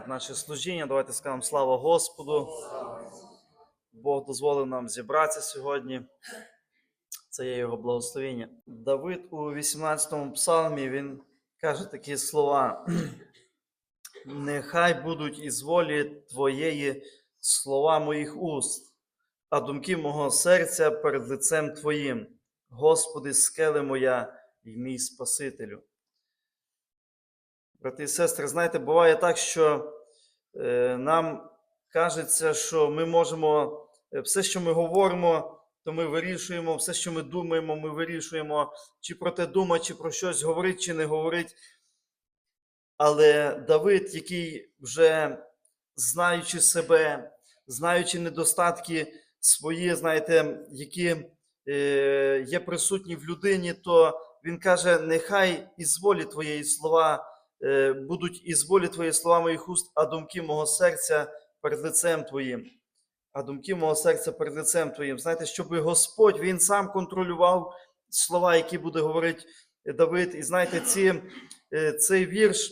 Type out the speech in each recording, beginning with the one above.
Наше служіння, давайте скажемо слава Господу. Бог дозволив нам зібратися сьогодні. Це є його благословення. Давид у 18-му псалмі він каже такі слова: Нехай будуть із волі Твоєї слова моїх уст, а думки мого серця перед лицем Твоїм. Господи, скеле моя і мій Спасителю. Брати і сестри, знаєте, буває так, що е, нам кажеться, що ми можемо е, все, що ми говоримо, то ми вирішуємо, все, що ми думаємо, ми вирішуємо, чи про те думати, чи про щось говорить, чи не говорить. Але Давид, який вже знаючи себе, знаючи недостатки свої, знаєте, які е, є присутні в людині, то він каже: нехай із волі твоєї слова е, будуть із волі твої слова моїх уст, а думки мого серця перед лицем твоїм. А думки мого серця перед лицем твоїм. Знаєте, щоб Господь Він сам контролював слова, які буде говорити Давид. І знаєте, ці, е, цей вірш,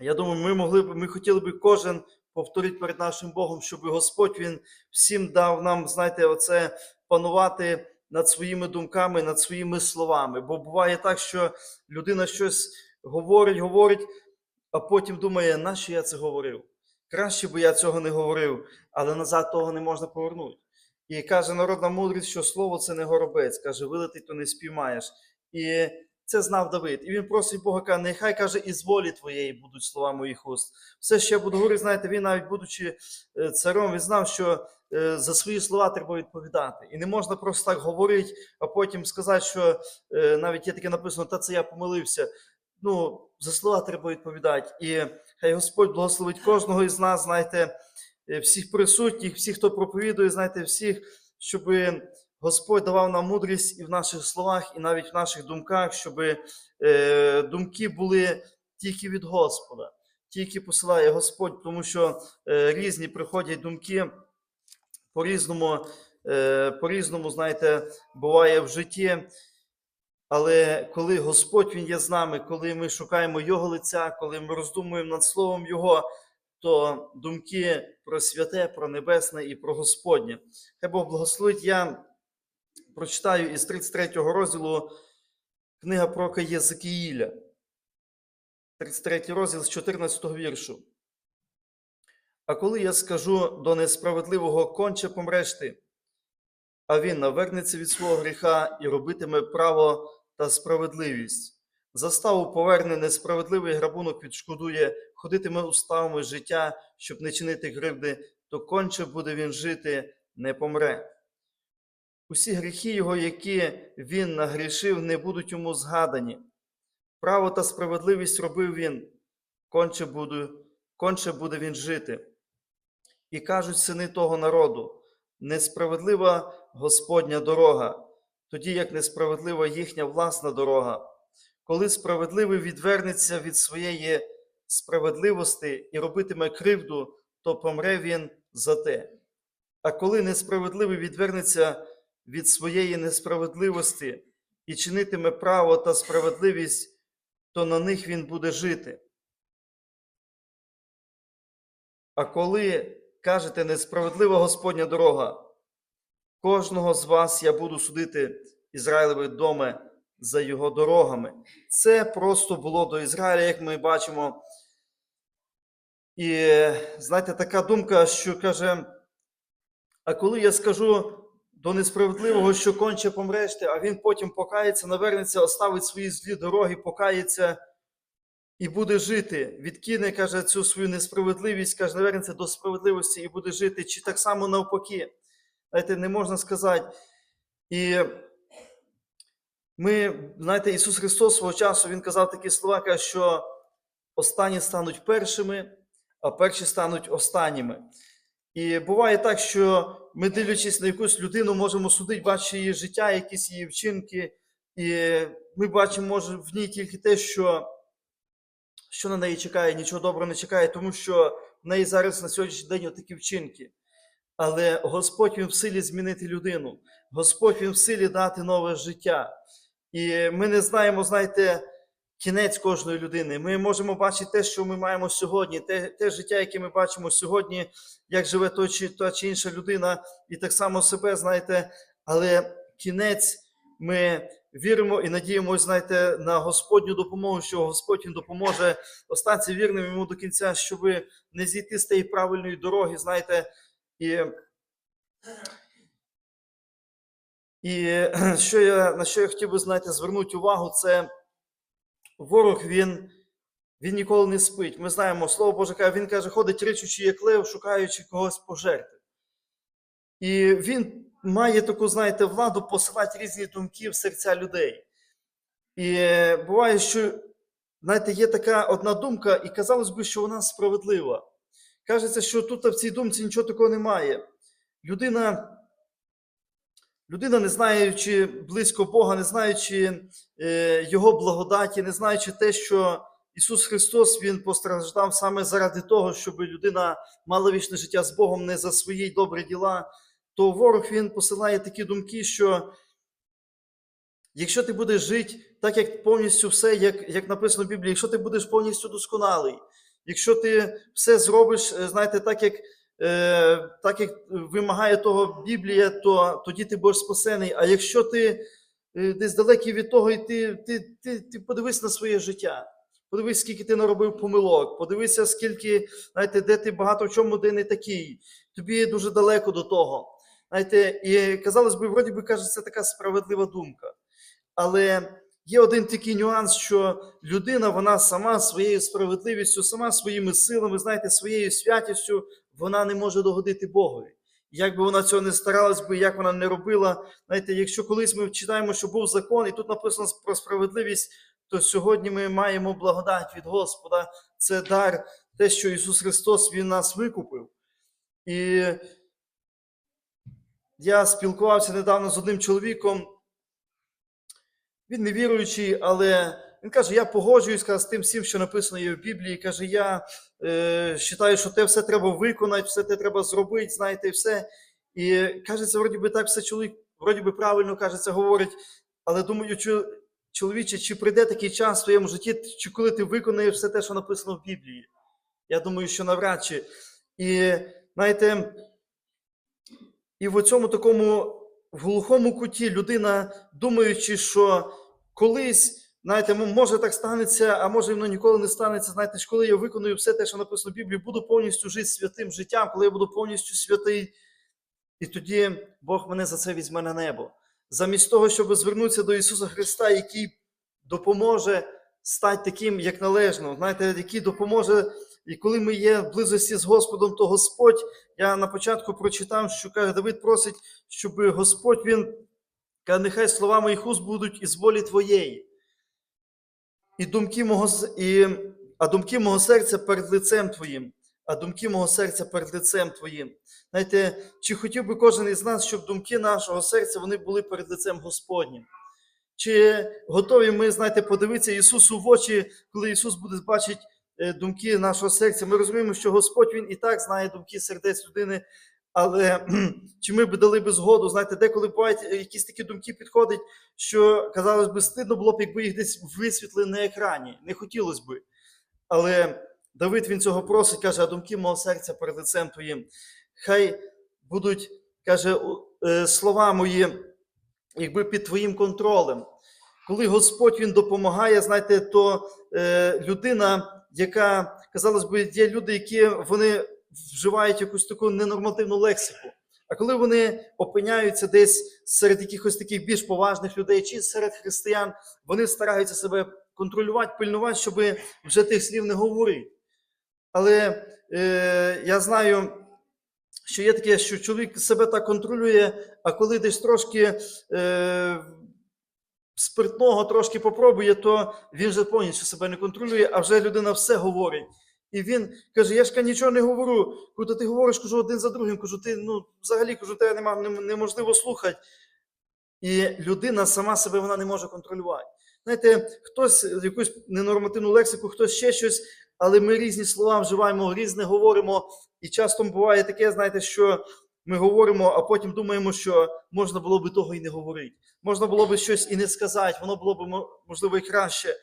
я думаю, ми могли б, ми хотіли би кожен повторити перед нашим Богом, щоб Господь Він всім дав нам, знаєте, оце панувати над своїми думками, над своїми словами. Бо буває так, що людина щось говорить, говорить, а потім думає, нащо я це говорив? Краще би я цього не говорив, але назад того не можна повернути. І каже народна мудрість, що слово це не горобець, каже, вилетить, то не спіймаєш. І це знав Давид. І він просить Бога, каже, нехай каже, із волі твоєї будуть слова моїх уст. Все, що я буду говорити, знаєте, він навіть будучи е, царем, він знав, що е, за свої слова треба відповідати. І не можна просто так говорити, а потім сказати, що е, навіть є таке написано, та це я помилився. Ну, за слова треба відповідати. І хай Господь благословить кожного із нас, знаєте, е, всіх присутніх, всіх, хто проповідує, знаєте, всіх, щоб Господь давав нам мудрість і в наших словах, і навіть в наших думках, щоб е, думки були тільки від Господа, тільки посилає Господь, тому що е, різні приходять думки по-різному, е, по-різному, знаєте, буває в житті. Але коли Господь Він є з нами, коли ми шукаємо Його лиця, коли ми роздумуємо над Словом Його, то думки про святе, про небесне і про Господнє. Хай Бог благословить. Я прочитаю із 33 розділу книга пророка Єзекіїля, 33 розділ з 14 віршу. А коли я скажу до несправедливого конче помреш ти, а він навернеться від свого гріха і робитиме право та справедливість. Заставу поверне несправедливий грабунок відшкодує, ходитиме уставами життя, щоб не чинити кривди, то конче буде він жити, не помре. Усі гріхи його, які він нагрішив, не будуть йому згадані. Право та справедливість робив він, конче буде, конче буде він жити. І кажуть сини того народу: несправедлива Господня дорога, тоді як несправедлива їхня власна дорога. Коли справедливий відвернеться від своєї справедливості і робитиме кривду, то помре він за те. А коли несправедливий відвернеться від своєї несправедливості і чинитиме право та справедливість, то на них він буде жити. А коли кажете несправедлива Господня дорога, кожного з вас я буду судити Ізраїлеві доме за його дорогами. Це просто було до Ізраїля, як ми бачимо. І знаєте, така думка, що каже: а коли я скажу до несправедливого, що конче помреш ти, а він потім покається, навернеться, оставить свої злі дороги, покається і буде жити. Відкине, каже, цю свою несправедливість, каже, навернеться до справедливості і буде жити, чи так само навпаки. Знаєте, не можна сказати. І ми, знаєте, Ісус Христос свого часу Він казав такі слова, що останні стануть першими, а перші стануть останніми. І буває так, що ми, дивлячись на якусь людину, можемо судити, бачити її життя, якісь її вчинки, і ми бачимо, може, в ній тільки те, що, що на неї чекає, нічого доброго не чекає, тому що в неї зараз на сьогоднішній день такі вчинки. Але Господь Він в силі змінити людину, Господь Він в силі дати нове життя. І ми не знаємо, знаєте, кінець кожної людини. Ми можемо бачити те, що ми маємо сьогодні, те, те життя, яке ми бачимо сьогодні, як живе той чи, та чи інша людина, і так само себе, знаєте, але кінець ми віримо і надіємося, знаєте, на Господню допомогу, що Господь Він допоможе остатися вірним йому до кінця, щоб не зійти з тієї правильної дороги, знаєте, і. І що я, на що я хотів би, знаєте, звернути увагу, це ворог, він, він ніколи не спить. Ми знаємо, Слово Боже каже, він каже, ходить ричучи як лев, шукаючи когось пожерти. І він має таку, знаєте, владу посилати різні думки в серця людей. І буває, що, знаєте, є така одна думка, і казалось би, що вона справедлива. Кажеться, що тут в цій думці нічого такого немає. Людина. Людина, не знаючи близько Бога, не знаючи е, Його благодаті, не знаючи те, що Ісус Христос Він постраждав саме заради того, щоб людина мала вічне життя з Богом не за свої добрі діла, то ворог він посилає такі думки, що якщо ти будеш жити так, як повністю все, як, як написано в Біблії, якщо ти будеш повністю досконалий, якщо ти все зробиш, е, знаєте, так як е, так як вимагає того Біблія, то тоді ти будеш спасений. А якщо ти е, десь далекий від того, і ти, ти, ти, ти подивись на своє життя. Подивись, скільки ти наробив помилок, подивися, скільки, знаєте, де ти багато в чому де не такий. Тобі дуже далеко до того. Знаєте, і казалось би, вроді би каже, це така справедлива думка. Але є один такий нюанс, що людина, вона сама своєю справедливістю, сама своїми силами, знаєте, своєю святістю, вона не може догодити Богові. Як би вона цього не старалась би, як вона не робила. Знаєте, якщо колись ми читаємо, що був закон, і тут написано про справедливість, то сьогодні ми маємо благодать від Господа. Це дар, те, що Ісус Христос Він нас викупив. І я спілкувався недавно з одним чоловіком. Він не віруючий, але він каже: я погоджуюсь з тим всім, що написано є в Біблії. Каже, я е, вважаю, що те все треба виконати, все те треба зробити, знаєте, і все. І каже, це вроді би так все чоловік, вроді би правильно каже, це говорить. Але думаю, чо- чоловіче, чи прийде такий час в твоєму житті, чи коли ти виконаєш все те, що написано в Біблії? Я думаю, що навряд чи. І знаєте, і в цьому такому в глухому куті людина, думаючи, що колись, знаєте, може так станеться, а може воно ніколи не станеться. Знаєте, що коли я виконую все те, що написано в Біблії, буду повністю жити святим життям, коли я буду повністю святий, і тоді Бог мене за це візьме на небо. Замість того, щоб звернутися до Ісуса Христа, який допоможе стати таким, як належно, знаєте, який допоможе, і коли ми є в близості з Господом, то Господь, я на початку прочитав, що каже, Давид просить, щоб Господь він каже, нехай слова моїх уст будуть із волі твоєї. І думки мого, і, а думки мого серця перед лицем Твоїм, а думки мого серця перед лицем Твоїм. Знаєте, чи хотів би кожен із нас, щоб думки нашого серця вони були перед лицем Господнім? Чи готові ми, знаєте, подивитися Ісусу в очі, коли Ісус буде бачити е, думки нашого серця? Ми розуміємо, що Господь Він і так знає думки сердець людини, але чи ми б дали би згоду? Знаєте, деколи бувають е, якісь такі думки підходять, що казалось би, стидно було б, якби їх десь висвітлили на екрані. Не хотілося би. Але Давид він цього просить, каже, а думки мого серця перед лицем твоїм. Хай будуть, каже, е, слова мої, якби під твоїм контролем. Коли Господь він допомагає, знаєте, то е, людина, яка, казалось би, є люди, які вони вживають якусь таку ненормативну лексику. А коли вони опиняються десь серед якихось таких більш поважних людей чи серед християн, вони стараються себе контролювати, пильнувати, щоб вже тих слів не говорити. Але е, я знаю, що є таке, що чоловік себе так контролює, а коли десь трошки е, спиртного трошки попробує, то він вже повністю себе не контролює, а вже людина все говорить. І він каже: Я ж нічого не говорю. Коли ти говориш, кажу один за другим, кажу, ти ну взагалі кажу, тебе нема, неможливо слухати. І людина сама себе вона не може контролювати. Знаєте, хтось якусь ненормативну лексику, хтось ще щось, але ми різні слова вживаємо, різне говоримо. І часто буває таке, знаєте, що ми говоримо, а потім думаємо, що можна було би того і не говорити. Можна було би щось і не сказати, воно було б можливо і краще.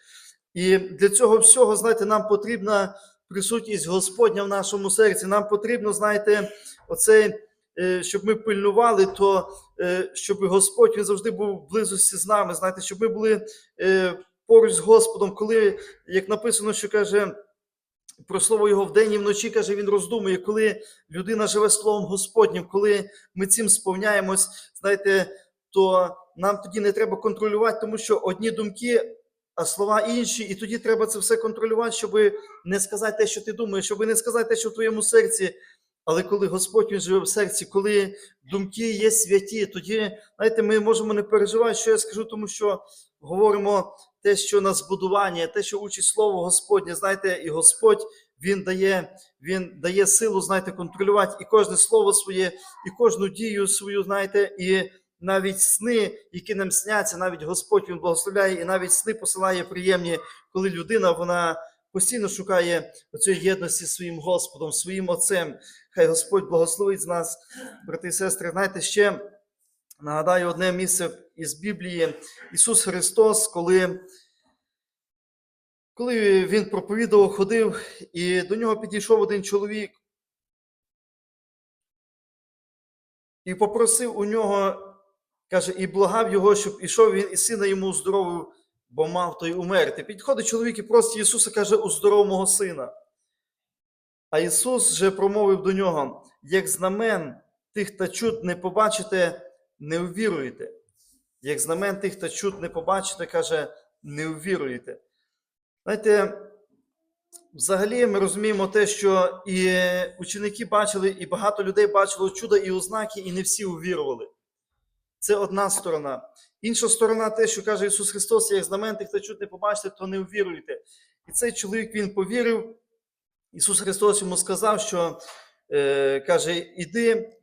І для цього всього, знаєте, нам потрібна присутність Господня в нашому серці. Нам потрібно, знаєте, оцей, е, щоб ми пильнували, то е, щоб Господь він завжди був в близості з нами. Знаєте, щоб ми були е, поруч з Господом, коли, як написано, що каже. Про слово його вдень і вночі каже, він роздумує, коли людина живе словом Господнім, коли ми цим сповняємось, знаєте, то нам тоді не треба контролювати, тому що одні думки, а слова інші, і тоді треба це все контролювати, щоб не сказати те, що ти думаєш, щоб не сказати те, що в твоєму серці. Але коли Господь він живе в серці, коли думки є святі, тоді, знаєте, ми можемо не переживати, що я скажу, тому що говоримо те, що на збудування, те, що учить Слово Господнє, знаєте, і Господь Він дає, Він дає силу, знаєте, контролювати і кожне слово своє, і кожну дію свою, знаєте, і навіть сни, які нам сняться, навіть Господь Він благословляє, і навіть сни посилає приємні, коли людина вона постійно шукає цієї єдності зі своїм Господом, своїм Отцем. Хай Господь благословить з нас, брати і сестри. Знаєте, ще нагадаю одне місце із Біблії. Ісус Христос, коли, коли Він проповідував, ходив, і до нього підійшов один чоловік і попросив у нього, каже, і благав його, щоб ішов він і сина йому уздоровив, бо мав той умерти. Підходить чоловік і просить Ісуса, каже, уздоров мого сина. А Ісус же промовив до нього: як знамен тих та чуд не побачите, не увіруєте. Як знамен тих та чуд не побачите, каже, не увіруєте. Знаєте, взагалі ми розуміємо те, що і ученики бачили, і багато людей бачило чуда і ознаки, і не всі увірували. Це одна сторона. Інша сторона, те, що каже Ісус Христос, як знамен тих та чуд не побачите, то не увіруєте. І цей чоловік він повірив. Ісус Христос йому сказав, що е, каже, іди,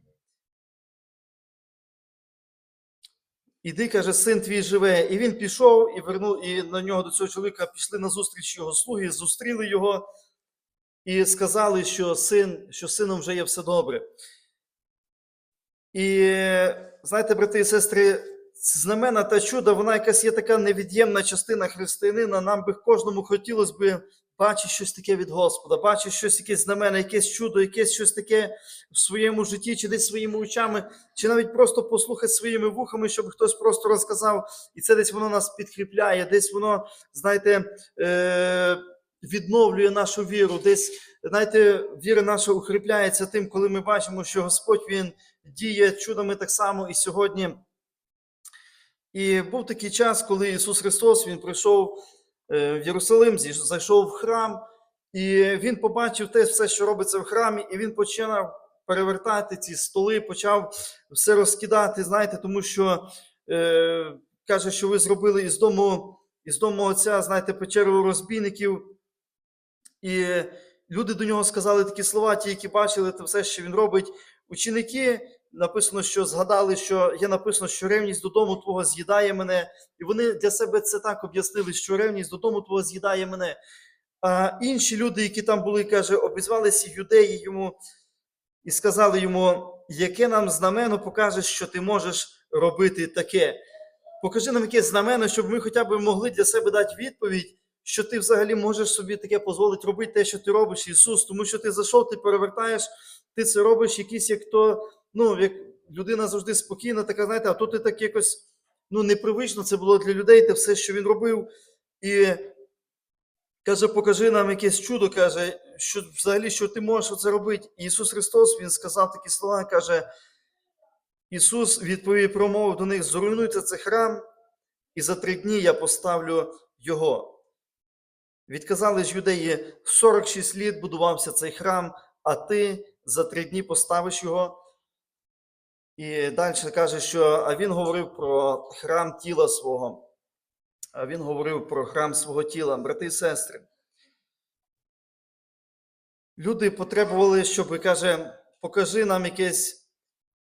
іди, каже, син твій живе. І він пішов і вернув, і на нього до цього чоловіка пішли на зустріч його слуги, зустріли його і сказали, що син, що сином вже є все добре. І знаєте, брати і сестри, знамена та чудо, вона якась є така невід'ємна частина християнина. Нам би кожному хотілося би бачити щось таке від Господа, бачити щось, якесь знамена, якесь чудо, якесь щось таке в своєму житті, чи десь своїми очами, чи навіть просто послухати своїми вухами, щоб хтось просто розказав, і це десь воно нас підкріпляє, десь воно, знаєте, е- відновлює нашу віру, десь, знаєте, віра наша укріпляється тим, коли ми бачимо, що Господь Він діє чудами так само і сьогодні. І був такий час, коли Ісус Христос Він прийшов в Єрусалим, зайшов в храм, і Він побачив те все, що робиться в храмі, і він почав перевертати ці столи, почав все розкидати, знаєте, тому що е, каже, що ви зробили із дому, із дому отця, знаєте, печеру розбійників. І люди до нього сказали такі слова, ті, які бачили те все, що він робить. Ученики написано, що згадали, що є написано, що ревність додому твого з'їдає мене. І вони для себе це так об'яснили, що ревність додому твого з'їдає мене. А інші люди, які там були, каже, обізвалися юдеї йому і сказали йому, яке нам знамено покаже, що ти можеш робити таке. Покажи нам якесь знамено, щоб ми хоча б могли для себе дати відповідь, що ти взагалі можеш собі таке дозволити робити те, що ти робиш, Ісус, тому що ти зайшов, ти перевертаєш, ти це робиш якийсь як то, ну, як людина завжди спокійна, така, знаєте, а то ти так якось ну, непривично це було для людей, те все, що він робив. І каже, покажи нам якесь чудо, каже, що взагалі, що ти можеш це робити. І Ісус Христос Він сказав такі слова, каже, Ісус відповів промовив до них: зруйнуйте цей храм, і за три дні я поставлю його. Відказали ж юдеї, 46 літ будувався цей храм, а ти за три дні поставиш його. І далі каже, що він говорив про храм тіла свого. Він говорив про храм свого тіла, брати і сестри. Люди потребували, щоб каже, покажи нам якесь,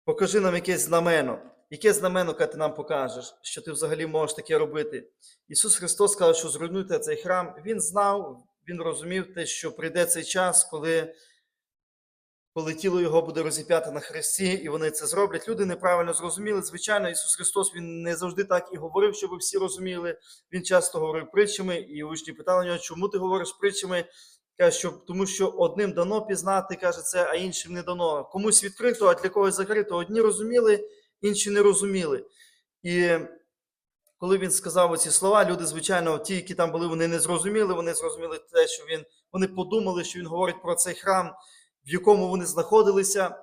покажи нам якесь знамено. Яке знамено, яке ти нам покажеш, що ти взагалі можеш таке робити? Ісус Христос сказав, що зруйнуйте цей храм. Він знав, він розумів те, що прийде цей час, коли коли тіло його буде розіп'яте на хресті, і вони це зроблять. Люди неправильно зрозуміли. Звичайно, Ісус Христос Він не завжди так і говорив, щоб всі розуміли. Він часто говорив притчами, і учні питали нього, чому ти говориш притчами? Каже, що тому що одним дано пізнати, каже це, а іншим не дано. Комусь відкрито, а для когось закрито. Одні розуміли, інші не розуміли. І коли він сказав оці слова, люди, звичайно, ті, які там були, вони не зрозуміли. Вони зрозуміли те, що він вони подумали, що він говорить про цей храм, в якому вони знаходилися.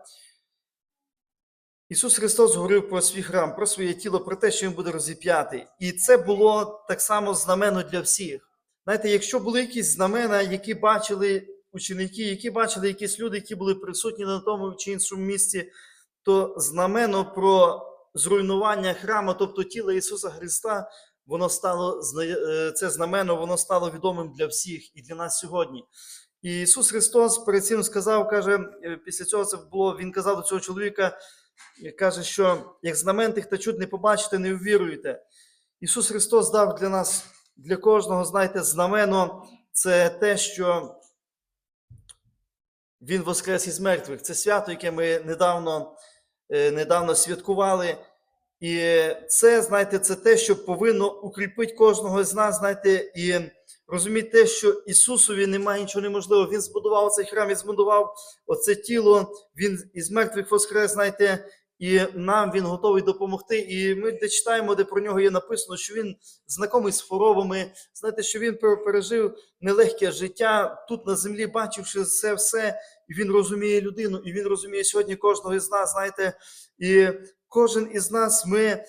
Ісус Христос говорив про свій храм, про своє тіло, про те, що він буде розіп'ятий. І це було так само знамено для всіх. Знаєте, якщо були якісь знамена, які бачили ученики, які бачили якісь люди, які були присутні на тому чи іншому місці, то знамено про зруйнування храму, тобто тіла Ісуса Христа, воно стало е, це знамено, воно стало відомим для всіх і для нас сьогодні. І Ісус Христос перед цим сказав, каже, е, після цього це було, Він казав до цього чоловіка, е, каже, що як знамен тих та чуд не побачите, не ввіруєте. Ісус Христос дав для нас, для кожного, знаєте, знамено це те, що Він воскрес із мертвих. Це свято, яке ми недавно, е, недавно святкували. І це, знаєте, це те, що повинно укріпити кожного з нас, знаєте, і розуміти те, що Ісусові немає нічого неможливого. Він збудував цей храм, він збудував оце тіло, він із мертвих воскрес, знаєте, і нам він готовий допомогти. І ми де читаємо, де про нього є написано, що він знайомий з хворобами, знаєте, що він пер- пережив нелегке життя тут на землі, бачивши це все, і він розуміє людину, і він розуміє сьогодні кожного із нас, знаєте, і кожен із нас ми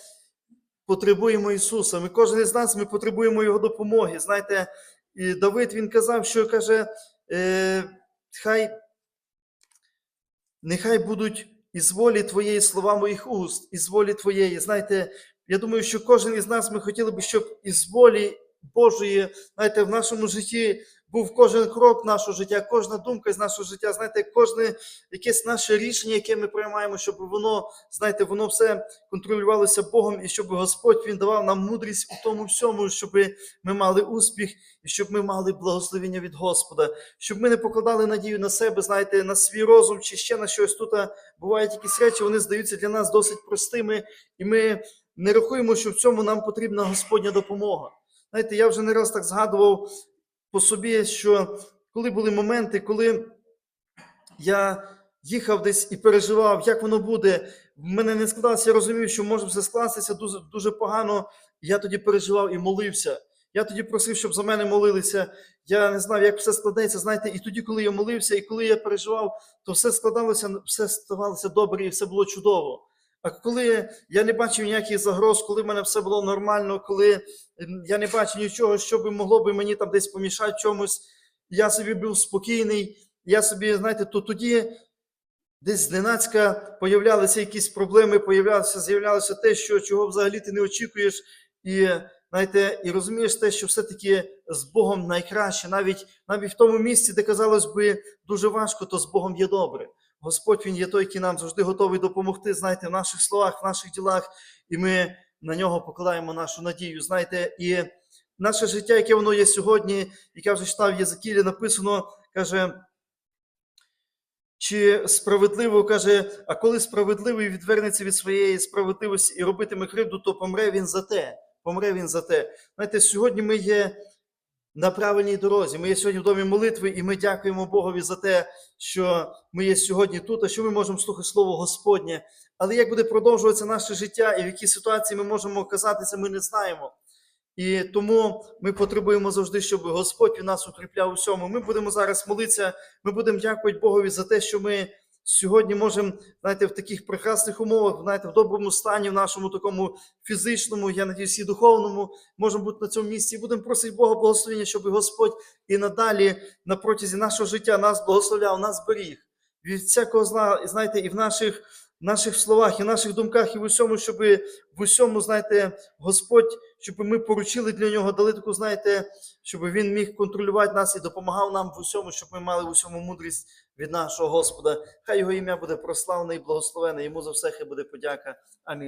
потребуємо Ісуса. Ми кожен із нас ми потребуємо Його допомоги. Знаєте, і Давид він казав, що каже, е, хай нехай будуть із волі Твоєї слова моїх уст, із волі Твоєї. Знаєте, я думаю, що кожен із нас ми хотіли би, щоб із волі Божої, знаєте, в нашому житті був кожен крок нашого життя, кожна думка з нашого життя, знаєте, кожне якесь наше рішення, яке ми приймаємо, щоб воно, знаєте, воно все контролювалося Богом, і щоб Господь Він давав нам мудрість у тому всьому, щоб ми мали успіх і щоб ми мали благословення від Господа, щоб ми не покладали надію на себе, знаєте, на свій розум чи ще на щось. Тут бувають якісь речі, вони здаються для нас досить простими, і ми не рахуємо, що в цьому нам потрібна Господня допомога. Знаєте, я вже не раз так згадував по собі, що коли були моменти, коли я їхав десь і переживав, як воно буде. В мене не складалося, я розумів, що може все скластися дуже, дуже погано. Я тоді переживав і молився. Я тоді просив, щоб за мене молилися. Я не знав, як все складеться. Знаєте, і тоді, коли я молився, і коли я переживав, то все складалося, все ставалося добре і все було чудово. А коли я не бачив ніяких загроз, коли в мене все було нормально, коли ем, я не бачив нічого, що би могло би мені там десь помішати чомусь, я собі був спокійний, я собі, знаєте, то тоді десь зненацька появлялися якісь проблеми, появлялося, з'являлося те, що, чого взагалі ти не очікуєш. І знаєте, і розумієш те, що все-таки з Богом найкраще, навіть навіть в тому місці, де казалось би дуже важко, то з Богом є добре. Господь Він є той, який нам завжди готовий допомогти, знаєте, в наших словах, в наших ділах, і ми на нього покладаємо нашу надію. Знаєте, і наше життя, яке воно є сьогодні, яке вже читав в Єзекілі, написано, каже. Чи справедливо каже, а коли справедливий відвернеться від своєї справедливості і робитиме кривду, то помре він за те. Помре він за те. Знаєте, сьогодні ми є на правильній дорозі. Ми є сьогодні в домі молитви, і ми дякуємо Богові за те, що ми є сьогодні тут, а що ми можемо слухати Слово Господнє. Але як буде продовжуватися наше життя і в якій ситуації ми можемо оказатися, ми не знаємо. І тому ми потребуємо завжди, щоб Господь нас укріпляв у всьому. Ми будемо зараз молитися, ми будемо дякувати Богові за те, що ми сьогодні можемо, знаєте, в таких прекрасних умовах, знаєте, в доброму стані, в нашому такому фізичному, я надіюсь, і духовному, можемо бути на цьому місці. І будемо просити Бога благословення, щоб Господь і надалі на протязі нашого життя нас благословляв, нас беріг від всякого зла, знаєте, і в наших, наших словах, і в наших думках, і в усьому, щоб в усьому, знаєте, Господь, щоб ми поручили для нього, дали таку, знаєте, щоб він міг контролювати нас і допомагав нам в усьому, щоб ми мали в усьому мудрість від нашого Господа. Хай його ім'я буде прославлене і благословене. Йому за все хай буде подяка. Амінь.